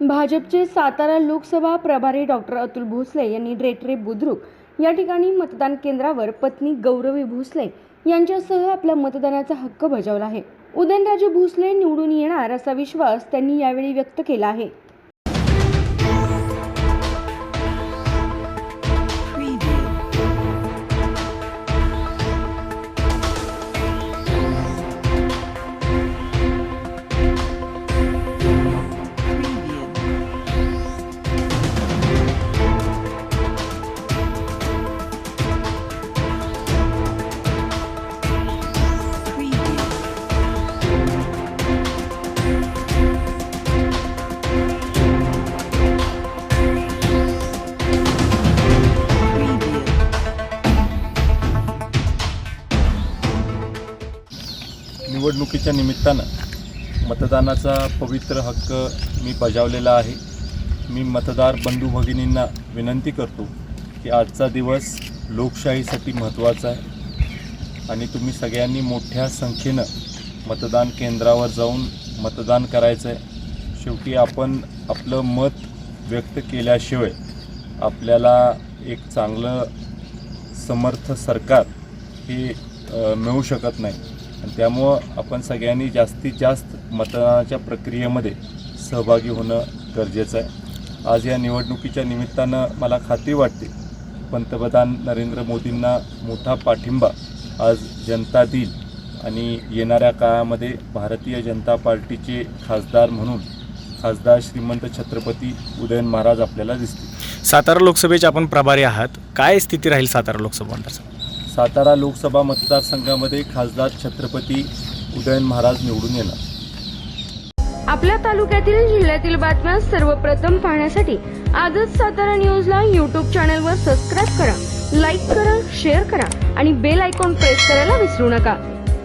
भाजपचे सातारा लोकसभा प्रभारी डॉक्टर अतुल भोसले यांनी ड्रेटरे बुद्रुक या ठिकाणी मतदान केंद्रावर पत्नी गौरवी भोसले यांच्यासह आपला मतदानाचा हक्क बजावला आहे. उदयनराजे भोसले निवडून येणार असा विश्वास त्यांनी यावेळी व्यक्त केला आहे. निवडणुकीच्या निमित्तानं मतदानाचा पवित्र हक्क मी बजावलेला आहे. मी मतदार बंधू भगिनींना विनंती करतो की आजचा दिवस लोकशाहीसाठी महत्त्वाचा आहे. आणि तुम्ही सगळ्यांनी मोठ्या संख्येनं मतदान केंद्रावर जाऊन मतदान करायचं आहे शेवटी आपण आपलं मत व्यक्त केल्याशिवाय आपल्याला एक चांगलं समर्थ सरकार हे मिळू शकत नाही. आणि त्यामुळं आपण सगळ्यांनी जास्तीत जास्त मतदानाच्या प्रक्रियेमध्ये सहभागी होणं गरजेचं आहे. आज या निवडणुकीच्या निमित्तानं मला खात्री वाटते पंतप्रधान नरेंद्र मोदींना मोठा पाठिंबा आज जनता देईल आणि येणाऱ्या काळामध्ये भारतीय जनता पार्टीचे खासदार म्हणून खासदार श्रीमंत छत्रपती उदयन महाराज आपल्याला दिसतील. सातारा लोकसभेचे आपण प्रभारी आहात. काय स्थिती राहील सातारा लोकसभा मतदारसंघ सातारा लोकसभा मतदारसंघामध्ये खासदार छत्रपती उदयन महाराज निवडून येणार. आपल्या तालुक्यातील जिल्ह्यातील बातम्या सर्वप्रथम पाहण्यासाठी आजच सातारा न्यूजला यूट्यूब चॅनलवर सबस्क्राईब करा लाईक करा शेअर करा आणि बेल आयकॉन प्रेस करायला विसरू नका.